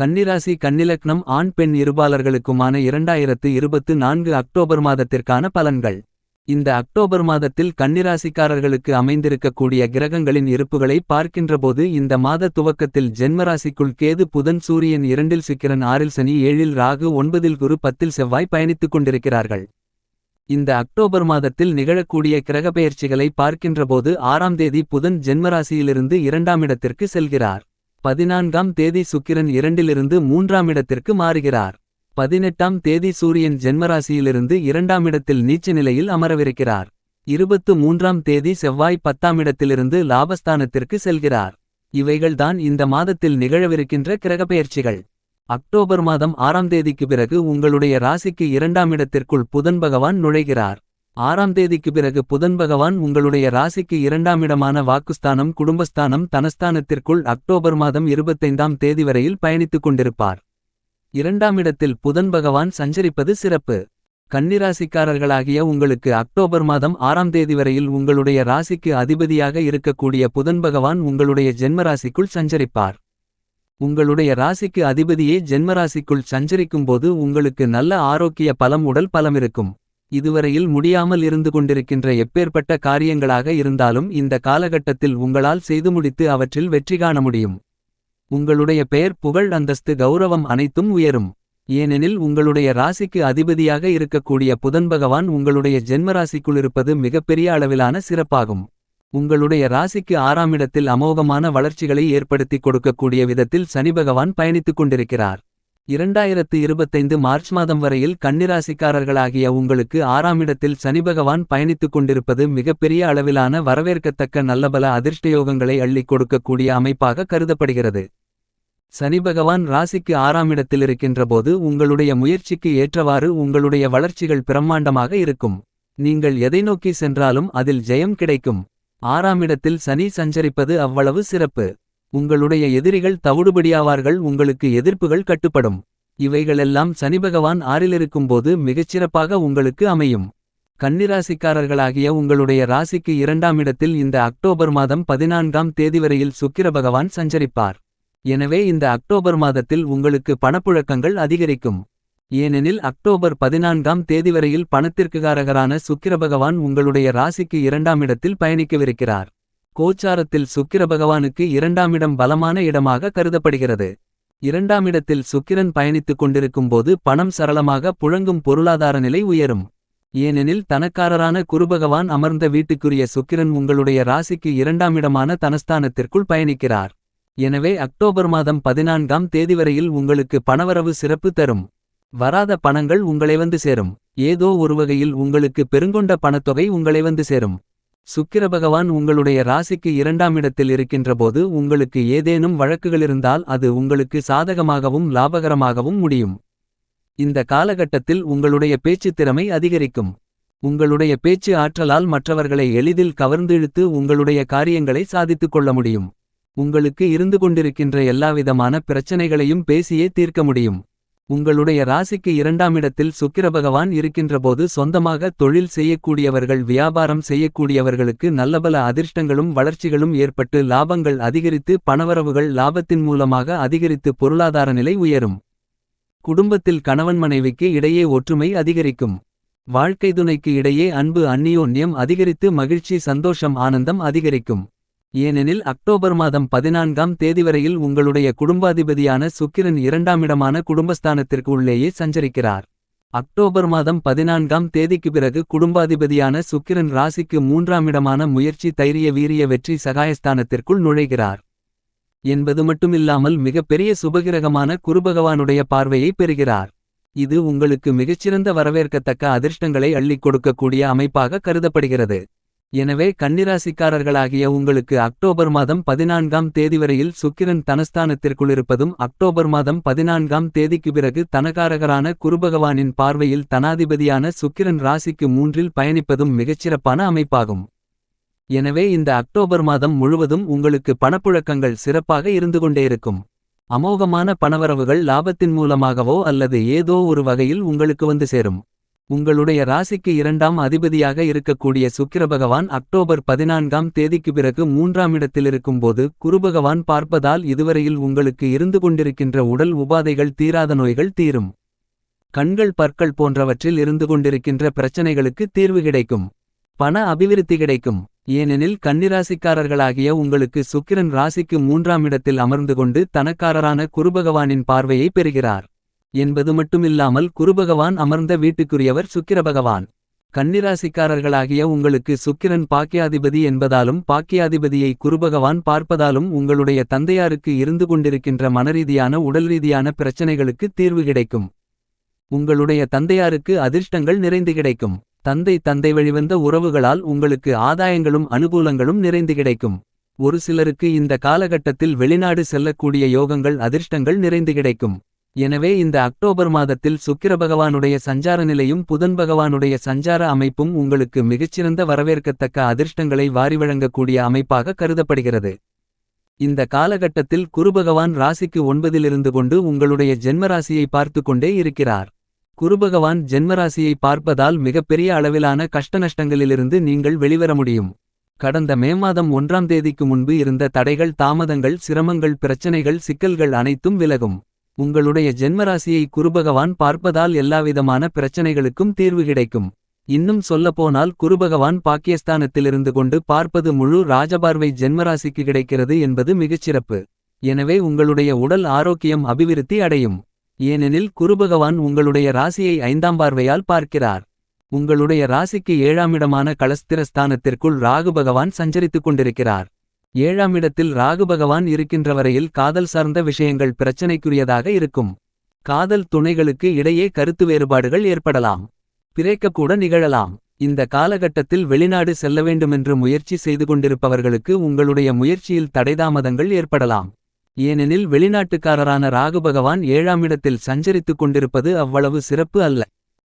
கன்னிராசி கன்னிலக்னம் ஆண் பெண் இருபாலர்களுக்குமான இரண்டாயிரத்து இருபத்து நான்கு அக்டோபர் மாதத்திற்கான பலன்கள். இந்த அக்டோபர் மாதத்தில் கன்னிராசிக்காரர்களுக்கு அமைந்திருக்கக்கூடிய கிரகங்களின் இருப்புகளை பார்க்கின்றபோது இந்த மாத துவக்கத்தில் ஜென்மராசிக்குள் கேது புதன் சூரியன் இரண்டில் சிக்கிரன் ஆறில் சனி ஏழில் ராகு ஒன்பதில் குரு பத்தில் செவ்வாய் பயணித்துக் கொண்டிருக்கிறார்கள். இந்த அக்டோபர் மாதத்தில் நிகழக்கூடிய கிரகப்பெயர்ச்சிகளை பார்க்கின்றபோது ஆறாம் தேதி புதன் ஜென்மராசியிலிருந்து இரண்டாம் இடத்திற்கு செல்கிறார். பதினான்காம் தேதி சுக்கிரன் இரண்டிலிருந்து மூன்றாம் இடத்திற்கு மாறுகிறார். பதினெட்டாம் தேதி சூரியன் ஜென்மராசியிலிருந்து இரண்டாம் இடத்தில் நீச்ச நிலையில் அமரவிருக்கிறார். இருபத்து மூன்றாம் தேதி செவ்வாய் பத்தாம் இடத்திலிருந்து லாபஸ்தானத்திற்கு செல்கிறார். இவைகள்தான் இந்த மாதத்தில் நிகழவிருக்கின்ற கிரகப்பெயர்ச்சிகள். அக்டோபர் மாதம் ஆறாம் தேதிக்கு பிறகு உங்களுடைய ராசிக்கு இரண்டாம் இடத்திற்குள் புதன் பகவான் நுழைகிறார். ஆறாம் தேதிக்கு பிறகு புதன் பகவான் உங்களுடைய ராசிக்கு இரண்டாம் இடமான வாக்குஸ்தானம் குடும்பஸ்தானம் தனஸ்தானத்திற்குள் அக்டோபர் மாதம் இருபத்தைந்தாம் தேதி வரையில் பயணித்துக் கொண்டிருப்பார். இரண்டாம் இடத்தில் புதன் பகவான் சஞ்சரிப்பது சிறப்பு. கன்னிராசிக்காரர்களாகிய உங்களுக்கு அக்டோபர் மாதம் ஆறாம் தேதி வரையில் உங்களுடைய ராசிக்கு அதிபதியாக இருக்கக்கூடிய புதன் பகவான் உங்களுடைய ஜென்மராசிக்குள் சஞ்சரிப்பார். உங்களுடைய ராசிக்கு அதிபதியே ஜென்மராசிக்குள் சஞ்சரிக்கும்போது உங்களுக்கு நல்ல ஆரோக்கிய பலம் உடல் பலமிருக்கும். இதுவரையில் முடியாமல் இருந்து கொண்டிருக்கின்ற எப்பேற்பட்ட காரியங்களாக இருந்தாலும் இந்த காலகட்டத்தில் உங்களால் செய்து முடித்து அவற்றில் வெற்றி காண முடியும். உங்களுடைய பெயர் புகழ் அந்தஸ்து கௌரவம் அனைத்தும் உயரும். ஏனெனில் உங்களுடைய ராசிக்கு அதிபதியாக இருக்கக்கூடிய புதன் பகவான் உங்களுடைய ஜென்மராசிக்குள் இருப்பது மிகப்பெரிய அளவிலான சிறப்பாகும். உங்களுடைய ராசிக்கு ஆறாம் இடத்தில் அமோகமான வளர்ச்சிகளை ஏற்படுத்திக் கொடுக்கக்கூடிய விதத்தில் சனி பகவான் பயணித்துக் கொண்டிருக்கிறார். இரண்டாயிரத்து இருபத்தைந்து மார்ச் மாதம் வரையில் கன்னிராசிக்காரர்களாகிய உங்களுக்கு ஆறாம் இடத்தில் சனி பகவான் பயணித்துக் கொண்டிருப்பது மிகப்பெரிய அளவிலான வரவேற்கத்தக்க நல்லபல அதிர்ஷ்டயோகங்களை அள்ளிக் கொடுக்கக்கூடிய அமைப்பாக கருதப்படுகிறது. சனி பகவான் ராசிக்கு ஆறாம் இடத்தில் இருக்கின்றபோது உங்களுடைய முயற்சிக்கு ஏற்றவாறு உங்களுடைய வளர்ச்சிகள் பிரம்மாண்டமாக இருக்கும். நீங்கள் எதை நோக்கி சென்றாலும் அதில் ஜெயம் கிடைக்கும். ஆறாம் இடத்தில் சனி சஞ்சரிப்பது அவ்வளவு சிறப்பு. உங்களுடைய எதிரிகள் தவிடுபடியாவார்கள் உங்களுக்கு எதிர்ப்புகள் கட்டுப்படும். இவைகளெல்லாம் சனிபகவான் ஆறிலிருக்கும்போது மிகச்சிறப்பாக உங்களுக்கு அமையும். கன்னிராசிக்காரர்களாகிய உங்களுடைய ராசிக்கு இரண்டாம் இடத்தில் இந்த அக்டோபர் மாதம் பதினான்காம் தேதி வரையில் சுக்கிர பகவான் சஞ்சரிப்பார். எனவே இந்த அக்டோபர் மாதத்தில் உங்களுக்கு பணப்புழக்கங்கள் அதிகரிக்கும். ஏனெனில் அக்டோபர் பதினான்காம் தேதி வரையில் பணத்திற்குகாரகரான சுக்கிர பகவான் உங்களுடைய ராசிக்கு இரண்டாம் இடத்தில் பயணிக்கவிருக்கிறார். கோச்சாரத்தில் சுக்கிர பகவானுக்கு இரண்டாமிடம் பலமான இடமாக கருதப்படுகிறது. இரண்டாமிடத்தில் சுக்கிரன் பயணித்துக் கொண்டிருக்கும்போது பணம் சரளமாக புழங்கும் பொருளாதார நிலை உயரும். ஏனெனில் தனக்காரரான குருபகவான் அமர்ந்த வீட்டுக்குரிய சுக்கிரன் உங்களுடைய ராசிக்கு இரண்டாம் இடமான தனஸ்தானத்திற்குள் பயணிக்கிறார். எனவே அக்டோபர் மாதம் பதினான்காம் தேதி வரையில் உங்களுக்கு பணவரவு சிறப்பு தரும். வராத பணங்கள் உங்களை வந்து சேரும். ஏதோ ஒரு வகையில் உங்களுக்கு பெருங்கொண்ட பணத்தொகை உங்களை வந்து சேரும். சுக்கிர பகவான் உங்களுடைய ராசிக்கு இரண்டாம் இடத்தில் இருக்கின்றபோது உங்களுக்கு ஏதேனும் வழக்குகளிருந்தால் அது உங்களுக்கு சாதகமாகவும் லாபகரமாகவும் முடியும். இந்த காலகட்டத்தில் உங்களுடைய பேச்சுத் திறமை அதிகரிக்கும். உங்களுடைய பேச்சு ஆற்றலால் மற்றவர்களை எளிதில் கவர்ந்திழுத்து உங்களுடைய காரியங்களை சாதித்துக் கொள்ள முடியும். உங்களுக்கு இருந்து கொண்டிருக்கின்ற எல்லாவிதமான பிரச்சனைகளையும் பேசியே தீர்க்க முடியும். உங்களுடைய ராசிக்கு இரண்டாம் இடத்தில் சுக்கிர பகவான் இருக்கின்றபோது சொந்தமாக தொழில் செய்யக்கூடியவர்கள் வியாபாரம் செய்யக்கூடியவர்களுக்கு நல்லபல அதிர்ஷ்டங்களும் வளர்ச்சிகளும் ஏற்பட்டு லாபங்கள் அதிகரித்து பணவரவுகள் லாபத்தின் மூலமாக அதிகரித்து பொருளாதார நிலை உயரும். குடும்பத்தில் கணவன் மனைவிக்கு இடையே ஒற்றுமை அதிகரிக்கும். வாழ்க்கை துணைக்கு இடையே அன்பு அந்நியோன்யம் அதிகரித்து மகிழ்ச்சி சந்தோஷம் ஆனந்தம் அதிகரிக்கும். ஏனெனில் அக்டோபர் மாதம் பதினான்காம் தேதி வரையில் உங்களுடைய குடும்பாதிபதியான சுக்கிரன் இரண்டாமிடமான குடும்பஸ்தானத்திற்கு உள்ளேயே சஞ்சரிக்கிறார். அக்டோபர் மாதம் பதினான்காம் தேதிக்கு பிறகு குடும்பாதிபதியான சுக்கிரன் ராசிக்கு மூன்றாம் இடமான முயற்சி தைரிய வீரிய வெற்றி சகாயஸ்தானத்திற்குள் நுழைகிறார். என்பது மட்டுமில்லாமல் மிகப்பெரிய சுபகிரகமான குருபகவானுடைய பார்வையை பெறுகிறார். இது உங்களுக்கு மிகச்சிறந்த வரவேற்கத்தக்க அதிர்ஷ்டங்களை அள்ளிக் கொடுக்கக்கூடிய அமைப்பாக கருதப்படுகிறது. எனவே கன்னிராசிக்காரர்களாகிய உங்களுக்கு அக்டோபர் மாதம் பதினான்காம் தேதி வரையில் சுக்கிரன் தனஸ்தானத்திற்குள்ளிருப்பதும் அக்டோபர் மாதம் பதினான்காம் தேதிக்கு பிறகு தனகாரகரான குருபகவானின் பார்வையில் தனாதிபதியான சுக்கிரன் ராசிக்கு மூன்றில் பயணிப்பதும் மிகச்சிறப்பான அமைப்பாகும். எனவே இந்த அக்டோபர் மாதம் முழுவதும் உங்களுக்கு பணப்புழக்கங்கள் சிறப்பாக இருந்து கொண்டே இருக்கும். அமோகமான பணவரவுகள் லாபத்தின் மூலமாகவோ அல்லது ஏதோ ஒரு வகையில் உங்களுக்கு வந்து சேரும். உங்களுடைய ராசிக்கு இரண்டாம் அதிபதியாக இருக்கக்கூடிய சுக்கிரபகவான் அக்டோபர் பதினான்காம் தேதிக்கு பிறகு மூன்றாம் இடத்திலிருக்கும்போது குருபகவான் பார்ப்பதால் இதுவரையில் உங்களுக்கு இருந்து கொண்டிருக்கின்ற உடல் உபாதைகள் தீராத நோய்கள் தீரும். கண்கள் பற்கள் போன்றவற்றில் இருந்து கொண்டிருக்கின்ற பிரச்சனைகளுக்கு தீர்வு கிடைக்கும். பண அபிவிருத்தி கிடைக்கும். ஏனெனில் கன்னிராசிக்காரர்களாகிய உங்களுக்கு சுக்கிரன் ராசிக்கு மூன்றாம் இடத்தில் அமர்ந்து கொண்டு தனக்காரரான குருபகவானின் பார்வையை பெறுகிறார். என்பது மட்டுமில்லாமல் குருபகவான் அமர்ந்த வீட்டுக்குரியவர் சுக்கிரபகவான். கன்னிராசிக்காரர்களாகிய உங்களுக்கு சுக்கிரன் பாக்கியாதிபதி என்பதாலும் பாக்கியாதிபதியை குருபகவான் பார்ப்பதாலும் உங்களுடைய தந்தையாருக்கு இருந்து கொண்டிருக்கின்ற மனரீதியான உடல்ரீதியான பிரச்சனைகளுக்கு தீர்வு கிடைக்கும். உங்களுடைய தந்தையாருக்கு அதிர்ஷ்டங்கள் நிறைந்து கிடைக்கும். தந்தை தந்தை வழிவந்த உறவுகளால் உங்களுக்கு ஆதாயங்களும் அனுகூலங்களும் நிறைந்து கிடைக்கும். ஒரு சிலருக்கு இந்த காலகட்டத்தில் வெளிநாடு செல்லக்கூடிய யோகங்கள் அதிர்ஷ்டங்கள் நிறைந்து கிடைக்கும். எனவே இந்த அக்டோபர் மாதத்தில் சுக்கிர பகவானுடைய சஞ்சார நிலையும் புதன் பகவானுடைய சஞ்சார அமைப்பும் உங்களுக்கு மிகச்சிறந்த வரவேற்கத்தக்க அதிர்ஷ்டங்களை வாரி வழங்கக்கூடிய அமைப்பாக கருதப்படுகிறது. இந்த காலகட்டத்தில் குருபகவான் ராசிக்கு ஒன்பதிலிருந்து கொண்டு உங்களுடைய ஜென்மராசியை பார்த்து கொண்டே இருக்கிறார் குருபகவான் ஜென்மராசியை பார்ப்பதால் மிகப்பெரிய அளவிலான கஷ்டநஷ்டங்களிலிருந்து நீங்கள் வெளிவர முடியும். கடந்த மே மாதம் ஒன்றாம் தேதிக்கு முன்பு இருந்த தடைகள் தாமதங்கள் சிரமங்கள் பிரச்சனைகள் சிக்கல்கள் அனைத்தும் விலகும். உங்களுடைய ஜென்மராசியை குருபகவான் பார்ப்பதால் எல்லாவிதமான பிரச்சனைகளுக்கும் தீர்வு கிடைக்கும். இன்னும் சொல்லப்போனால் குருபகவான் பாக்கியஸ்தானத்திலிருந்து கொண்டு பார்ப்பது முழு ராஜபார்வை ஜென்மராசிக்கு கிடைக்கிறது என்பது மிகச்சிறப்பு. எனவே உங்களுடைய உடல் ஆரோக்கியம் அபிவிருத்தி அடையும். ஏனெனில் குருபகவான் உங்களுடைய ராசியை ஐந்தாம் பார்வையால் பார்க்கிறார். உங்களுடைய ராசிக்கு ஏழாமிடமான களஸ்திரஸ்தானத்திற்குள் ராகு பகவான் சஞ்சரித்துக் கொண்டிருக்கிறார். ஏழாம் இடத்தில் ராகு பகவான் இருக்கின்ற வரையில் காதல் சார்ந்த விஷயங்கள் பிரச்சனைக்குரியதாக இருக்கும். காதல் துணைகளுக்கு இடையே கருத்து வேறுபாடுகள் ஏற்படலாம். பிறக்கக்கூட நிகழலாம். இந்த காலகட்டத்தில் வெளிநாடு செல்ல வேண்டுமென்று முயற்சி செய்து கொண்டிருப்பவர்களுக்கு உங்களுடைய முயற்சியில் தடைதாமதங்கள் ஏற்படலாம். ஏனெனில் வெளிநாட்டுக்காரரான ராகு பகவான் ஏழாம் இடத்தில் சஞ்சரித்துக் கொண்டிருப்பது அவ்வளவு சிறப்பு அல்ல.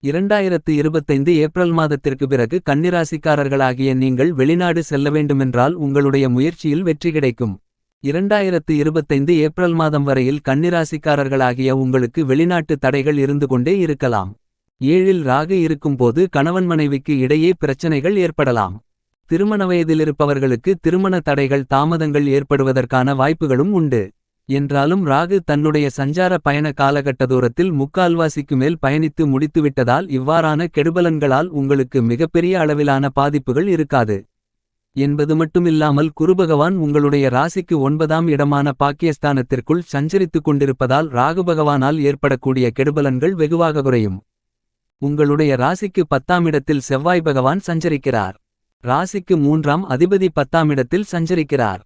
இரண்டாயிரத்து இருபத்தைந்து ஏப்ரல் மாதத்திற்கு பிறகு கன்னிராசிக்காரர்களாகிய நீங்கள் வெளிநாடு செல்ல வேண்டுமென்றால் உங்களுடைய முயற்சியில் வெற்றி கிடைக்கும். இரண்டாயிரத்து இருபத்தைந்து ஏப்ரல் மாதம் வரையில் கன்னிராசிக்காரர்களாகிய உங்களுக்கு வெளிநாட்டு தடைகள் இருந்து கொண்டே இருக்கலாம். ஏழில் ராகு இருக்கும்போது கணவன் மனைவிக்கு இடையே பிரச்சனைகள் ஏற்படலாம். திருமண வயதிலிருப்பவர்களுக்கு திருமண தடைகள் தாமதங்கள் ஏற்படுவதற்கான வாய்ப்புகளும் உண்டு. என்றாலும் ராகு தன்னுடைய சஞ்சார பயண காலகட்டதூரத்தில் முக்கால்வாசிக்கு மேல் பயணித்து முடித்துவிட்டதால் இவ்வாறான கெடுபலன்களால் உங்களுக்கு மிகப்பெரிய அளவிலான பாதிப்புகள் இருக்காது. என்பது மட்டுமில்லாமல் குருபகவான் உங்களுடைய ராசிக்கு ஒன்பதாம் இடமான பாக்கியஸ்தானத்திற்குள் சஞ்சரித்துக் கொண்டிருப்பதால் ராகுபகவானால் ஏற்படக்கூடிய கெடுபலன்கள் வெகுவாக குறையும். உங்களுடைய ராசிக்கு பத்தாம் இடத்தில் செவ்வாய் பகவான் சஞ்சரிக்கிறார். ராசிக்கு மூன்றாம் அதிபதி பத்தாம் இடத்தில் சஞ்சரிக்கிறார்.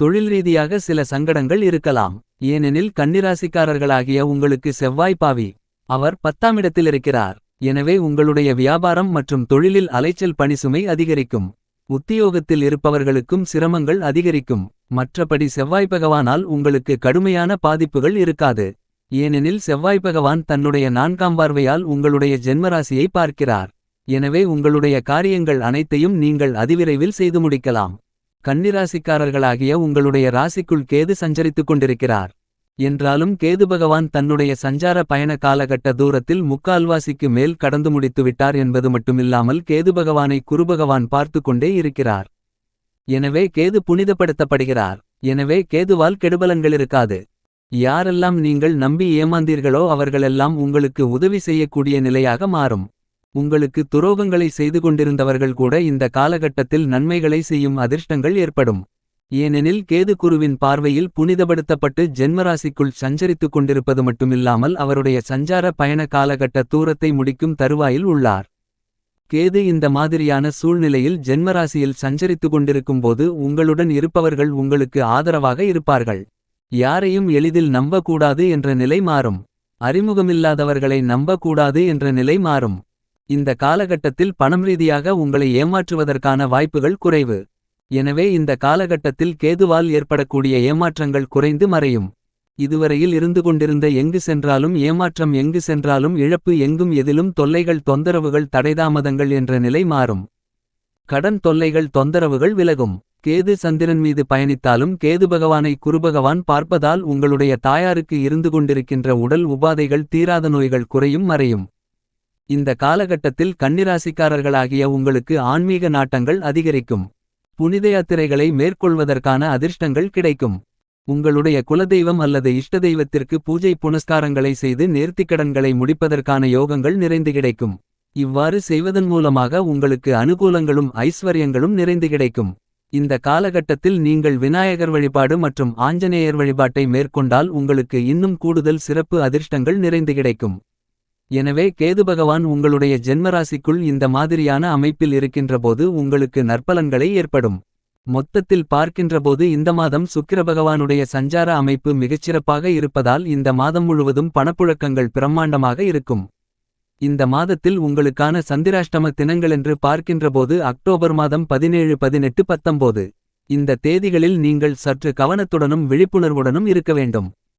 தொழில் ரீதியாக சில சங்கடங்கள் இருக்கலாம். ஏனெனில் கன்னிராசிக்காரர்களாகிய உங்களுக்கு செவ்வாய் பாவி. அவர் பத்தாம் இடத்தில் இருக்கிறார். எனவே உங்களுடைய வியாபாரம் மற்றும் தொழிலில் அலைச்சல் பணிசுமை அதிகரிக்கும். உத்தியோகத்தில் இருப்பவர்களுக்கும் சிரமங்கள் அதிகரிக்கும். மற்றபடி செவ்வாய் பகவானால் உங்களுக்கு கடுமையான பாதிப்புகள் இருக்காது. ஏனெனில் செவ்வாய் பகவான் தன்னுடைய நான்காம் பார்வையால் உங்களுடைய ஜென்மராசியை பார்க்கிறார். எனவே உங்களுடைய காரியங்கள் அனைத்தையும் நீங்கள் அதிவிரைவில் செய்து முடிக்கலாம். கன்னிராசிக்காரர்களாகிய உங்களுடைய ராசிக்குள் கேது சஞ்சரித்துக் கொண்டிருக்கிறார். என்றாலும் கேது பகவான் தன்னுடைய சஞ்சார பயண காலகட்ட தூரத்தில் முக்கால்வாசிக்கு மேல் கடந்து முடித்துவிட்டார் என்பது மட்டுமில்லாமல் கேது பகவானை குருபகவான் பார்த்து கொண்டே இருக்கிறார். எனவே கேது புனிதப்படுத்தப்படுகிறார். எனவே கேதுவால் கெடுபலன்கள் இருக்காது. யாரெல்லாம் நீங்கள் நம்பி ஏமாந்தீர்களோ அவர்களெல்லாம் உங்களுக்கு உதவி செய்யக்கூடிய நிலையாக மாறும். உங்களுக்கு துரோகங்களை செய்து கொண்டிருந்தவர்கள் கூட இந்த காலகட்டத்தில் நன்மைகளை செய்யும் அதிர்ஷ்டங்கள் ஏற்படும். ஏனெனில் கேது குருவின் பார்வையில் புனிதப்படுத்தப்பட்டு ஜென்மராசிக்குள் சஞ்சரித்துக் கொண்டிருப்பது மட்டுமில்லாமல் அவருடைய சஞ்சார பயண காலகட்ட தூரத்தை முடிக்கும் தருவாயில் உள்ளார். கேது இந்த மாதிரியான சூழ்நிலையில் ஜென்மராசியில் சஞ்சரித்துக் கொண்டிருக்கும்போது உங்களுடன் இருப்பவர்கள் உங்களுக்கு ஆதரவாக இருப்பார்கள். யாரையும் எளிதில் நம்பக்கூடாது என்ற நிலை மாறும். அறிமுகமில்லாதவர்களை நம்பக்கூடாது என்ற நிலை மாறும். இந்த காலகட்டத்தில் பணம் ரீதியாக உங்களை ஏமாற்றுவதற்கான வாய்ப்புகள் குறைவு. எனவே இந்த காலகட்டத்தில் கேதுவால் ஏற்படக்கூடிய ஏமாற்றங்கள் குறைந்து மறையும். இதுவரையில் இருந்து கொண்டிருந்த எங்கு சென்றாலும் ஏமாற்றம் எங்கு சென்றாலும் இழப்பு எங்கும் எதிலும் தொல்லைகள் தொந்தரவுகள் தடைதாமதங்கள் என்ற நிலை மாறும். கடன் தொல்லைகள் தொந்தரவுகள் விலகும். கேது சந்திரன் மீது பயணித்தாலும் கேது பகவானை குருபகவான் பார்ப்பதால் உங்களுடைய தாயாருக்கு இருந்து கொண்டிருக்கின்ற உடல் உபாதைகள் தீராத நோய்கள் குறையும் மறையும். இந்த காலகட்டத்தில் கன்னிராசிக்காரர்களாகிய உங்களுக்கு ஆன்மீக நாட்டங்கள் அதிகரிக்கும். புனித யாத்திரைகளை மேற்கொள்வதற்கான அதிர்ஷ்டங்கள் கிடைக்கும். உங்களுடைய குலதெய்வம் அல்லது இஷ்ட தெய்வத்திற்கு பூஜை புனஸ்காரங்களை செய்து நேர்த்திக்கடன்களை முடிப்பதற்கான யோகங்கள் நிறைந்து கிடைக்கும். இவ்வாறு செய்வதன் மூலமாக உங்களுக்கு அனுகூலங்களும் ஐஸ்வர்யங்களும் நிறைந்து கிடைக்கும். இந்த காலகட்டத்தில் நீங்கள் விநாயகர் வழிபாடு மற்றும் ஆஞ்சநேயர் வழிபாட்டை மேற்கொண்டால் உங்களுக்கு இன்னும் கூடுதல் சிறப்பு அதிர்ஷ்டங்கள் நிறைந்து கிடைக்கும். எனவே கேது பகவான் உங்களுடைய ஜென்மராசிக்குள் இந்த மாதிரியான அமைப்பில் இருக்கின்றபோது உங்களுக்கு நற்பலன்களை ஏற்படும். மொத்தத்தில் பார்க்கின்றபோது இந்த மாதம் சுக்கிர பகவானுடைய சஞ்சார அமைப்பு மிகச்சிறப்பாக இருப்பதால் இந்த மாதம் முழுவதும் பணப்புழக்கங்கள் பிரம்மாண்டமாக இருக்கும். இந்த மாதத்தில் உங்களுக்கான சந்திராஷ்டம தினங்களென்று பார்க்கின்றபோது அக்டோபர் மாதம் பதினேழு பதினெட்டு பத்தொம்போது. இந்த தேதிகளில் நீங்கள் சற்று கவனத்துடனும் விழிப்புணர்வுடனும் இருக்க வேண்டும்.